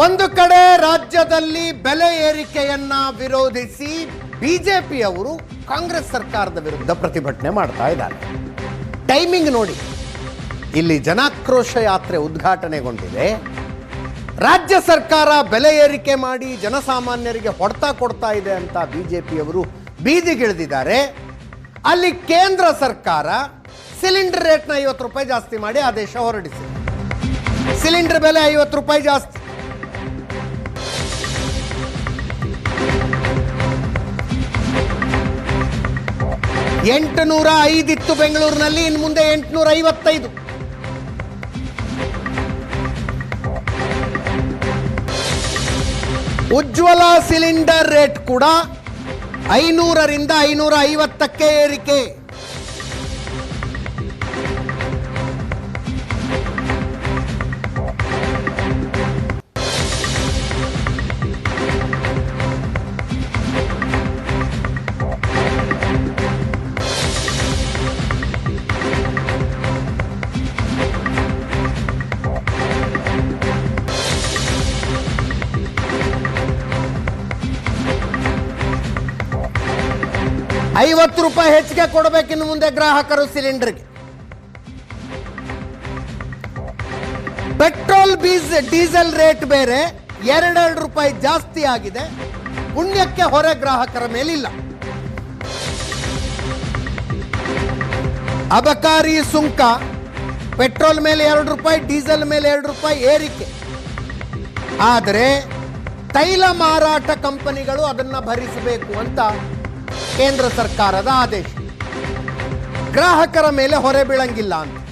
ಒಂದು ಕಡೆ ರಾಜ್ಯದಲ್ಲಿ ಬೆಲೆ ಏರಿಕೆಯನ್ನ ವಿರೋಧಿಸಿ ಬಿಜೆಪಿಯವರು ಕಾಂಗ್ರೆಸ್ ಸರ್ಕಾರದ ವಿರುದ್ಧ ಪ್ರತಿಭಟನೆ ಮಾಡ್ತಾ ಇದ್ದಾರೆ. ಟೈಮಿಂಗ್ ನೋಡಿ. ಇಲ್ಲಿ ಜನಾಕ್ರೋಶ ಯಾತ್ರೆ ಉದ್ಘಾಟನೆಗೊಂಡಿದೆ. ರಾಜ್ಯ ಸರ್ಕಾರ ಬೆಲೆ ಏರಿಕೆ ಮಾಡಿ ಜನಸಾಮಾನ್ಯರಿಗೆ ಹೊಡೆತ ಕೊಡ್ತಾ ಇದೆ ಅಂತ ಬಿಜೆಪಿಯವರು ಬೀದಿಗಿಳಿದಿದ್ದಾರೆ. ಅಲ್ಲಿ ಕೇಂದ್ರ ಸರ್ಕಾರ ಸಿಲಿಂಡರ್ ರೇಟ್ನ ಐವತ್ತು ರೂಪಾಯಿ ಜಾಸ್ತಿ ಮಾಡಿ ಆದೇಶ ಹೊರಡಿಸಿದೆ. ಸಿಲಿಂಡರ್ ಬೆಲೆ ಐವತ್ತು ರೂಪಾಯಿ ಜಾಸ್ತಿ. ಎಂಟುನೂರ ಐದಿತ್ತು ಬೆಂಗಳೂರಿನಲ್ಲಿ, ಇನ್ನು ಮುಂದೆ ಎಂಟುನೂರ ಐವತ್ತೈದು ಉಜ್ವಲ ಸಿಲಿಂಡರ್ ರೇಟ್ ಕೂಡ ಐನೂರರಿಂದ ಐನೂರ ಐವತ್ತಕ್ಕೆ ಏರಿಕೆ. ಐವತ್ತು ರೂಪಾಯಿ ಹೆಚ್ಚಿಗೆ ಕೊಡಬೇಕಿನ್ನು ಮುಂದೆ ಗ್ರಾಹಕರು ಸಿಲಿಂಡರ್ಗೆ. ಪೆಟ್ರೋಲ್ ಬೀಸ್ ಡೀಸೆಲ್ ರೇಟ್ ಬೇರೆ ಎರಡೆರಡು ರೂಪಾಯಿ ಜಾಸ್ತಿ ಆಗಿದೆ. ಪುಣ್ಯಕ್ಕೆ ಹೊರೆ ಗ್ರಾಹಕರ ಮೇಲಿಲ್ಲ. ಅಬಕಾರಿ ಸುಂಕ, ಪೆಟ್ರೋಲ್ ಮೇಲೆ ಎರಡು ರೂಪಾಯಿ, ಡೀಸೆಲ್ ಮೇಲೆ ಎರಡು ರೂಪಾಯಿ ಏರಿಕೆ. ಆದರೆ ತೈಲ ಮಾರಾಟ ಕಂಪನಿಗಳು ಅದನ್ನ ಭರಿಸಬೇಕು ಅಂತ ಕೇಂದ್ರ ಸರ್ಕಾರದ ಆದೇಶ. ಗ್ರಾಹಕರ ಮೇಲೆ ಹೊರೆ ಬೀಳಂಗಿಲ್ಲ ಅಂತ.